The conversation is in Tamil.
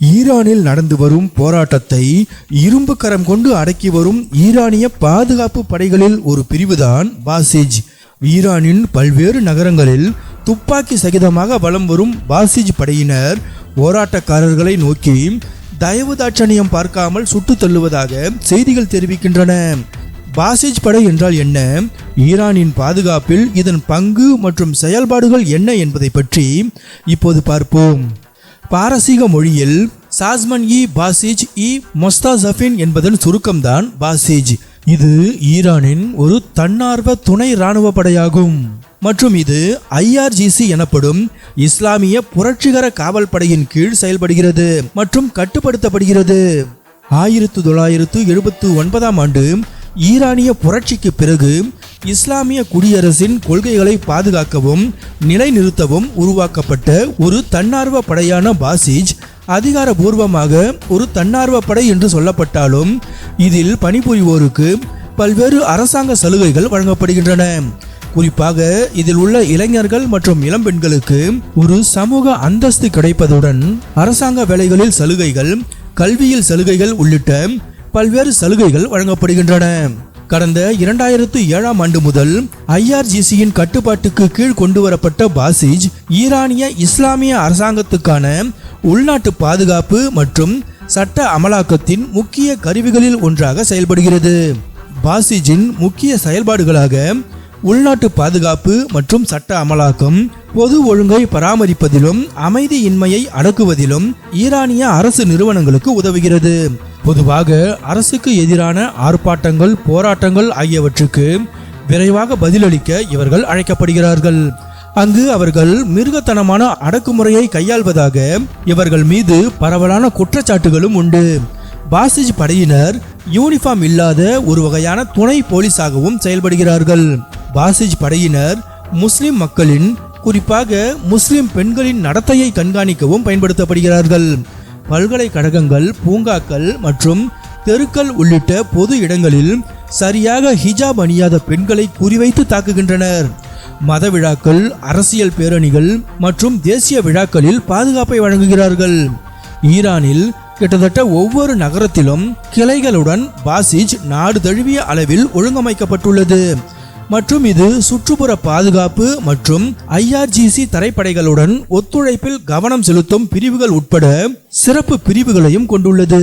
ஈரானில் நடந்து வரும் போராட்டத்தை இரும்பு கரம் கொண்டு அடக்கி வரும் ஈரானிய பாதுகாப்பு படைகளில் ஒரு பிரிவுதான் பாசிஜ். ஈரானின் பல்வேறு நகரங்களில் துப்பாக்கி சகிதமாக வலம் வரும் பாசிஜ் படையினர் போராட்டக்காரர்களை நோக்கி தயவு தாட்சணியம் பார்க்காமல் சுட்டுத் தள்ளுவதாக செய்திகள் தெரிவிக்கின்றன. பாசிஜ் படை என்றால் என்ன? ஈரானின் பாதுகாப்பில் இதன் பங்கு மற்றும் செயல்பாடுகள் என்ன என்பதை பற்றி இப்போது பார்ப்போம். பாரசீக மொழியில் சாஸ்மன் இ பாசிஜ் இ மொஸ்தாசபின் என்பதன் சுருக்கம்தான் பாசிஜ். இது ஈரானின் ஒரு தன்னார்வ துணை இராணுவ படையாகும். மற்றும் இது ஐஆர்ஜிசி எனப்படும் இஸ்லாமிய புரட்சிகர காவல் படையின் கீழ் செயல்படுகிறது மற்றும் கட்டுப்படுத்தப்படுகிறது. ஆயிரத்து தொள்ளாயிரத்து எழுபத்து ஒன்பதாம் ஆண்டு ஈரானிய புரட்சிக்கு பிறகு இஸ்லாமிய குடியரசின் கொள்கைகளை பாதுகாக்கவும் நிலைநிறுத்தவும் உருவாக்கப்பட்ட ஒரு தன்னார்வ படையான பாசிஜ் அதிகாரபூர்வமாக ஒரு தன்னார்வ படை என்று சொல்லப்பட்டாலும் இதில் பணிபுரிவோருக்கு பல்வேறு அரசாங்க சலுகைகள் வழங்கப்படுகின்றன. குறிப்பாக இதில் உள்ள இளைஞர்கள் மற்றும் இளம்பெண்களுக்கு ஒரு சமூக அந்தஸ்து கிடைப்பதுடன் அரசாங்க வேலைகளில் சலுகைகள் கல்வியில் சலுகைகள் உள்ளிட்ட பல்வேறு சலுகைகள் வழங்கப்படுகின்றன. கடந்த இரண்டாயிரத்து ஏழாம் ஆண்டு முதல் ஐஆர்ஜிசியின் கட்டுப்பாட்டுக்கு கீழ் கொண்டு வரப்பட்ட பாசிஜ் ஈரானிய இஸ்லாமிய அரசாங்கத்துக்கான உள்நாட்டு பாதுகாப்பு மற்றும் சட்ட அமலாக்கத்தின் முக்கிய கருவிகளில் ஒன்றாக செயல்படுகிறது. பாசிஜின் முக்கிய செயல்பாடுகளாக உள்நாட்டு பாதுகாப்பு மற்றும் சட்ட அமலாக்கம் பொது ஒழுங்கை பராமரிப்பதிலும் அமைதியின்மையை அடக்குவதிலும் ஈரானிய அரசு நிறுவனங்களுக்கு உதவுகிறது. பொதுவாக அரசுக்கு எதிரான ஆர்ப்பாட்டங்கள் போராட்டங்கள் ஆகியவற்றுக்கு விரைவாக பதிலளிக்க இவர்கள் அழைக்கப்படுகிறார்கள். அங்கு அவர்கள் மிருகத்தனமான அடக்குமுறையை கையாள்வதாக இவர்கள் மீது பரவலான குற்றச்சாட்டுகளும் உண்டு. பாசிஜ் படையினர் யூனிஃபார்ம் இல்லாத ஒரு வகையான துணை போலீஸாகவும் செயல்படுகிறார்கள். பாசிஜ் படையினர் முஸ்லிம் மக்களின் குறிப்பாக முஸ்லிம் பெண்களின் நடத்தையை கண்காணிக்கவும் பயன்படுத்தப்படுகிறார்கள். பல்கலைக்கழகங்கள் பூங்காக்கள் மற்றும் தெருக்கள் உள்ளிட்ட பொது இடங்களில் சரியாக ஹிஜாப் அணியாத பெண்களை குறிவைத்து தாக்குகின்றனர். மத விழாக்கள் அரசியல் பேரணிகள் மற்றும் தேசிய விழாக்களில் பாதுகாப்பை வழங்குகிறார்கள். ஈரானில் கிட்டத்தட்ட ஒவ்வொரு நகரத்திலும் கிளைகளுடன் பாசிஜ் நாடு தழுவிய அளவில் ஒழுங்கமைக்கப்பட்டுள்ளது. மற்றும் இது சுற்றுப்புற பாதுகாப்பு மற்றும் ஐஆர்ஜிசி தரைப்படைகளுடன் ஒத்துழைப்பில் கவனம் செலுத்தும் பிரிவுகள் உட்பட சிறப்பு பிரிவுகளையும் கொண்டுள்ளது.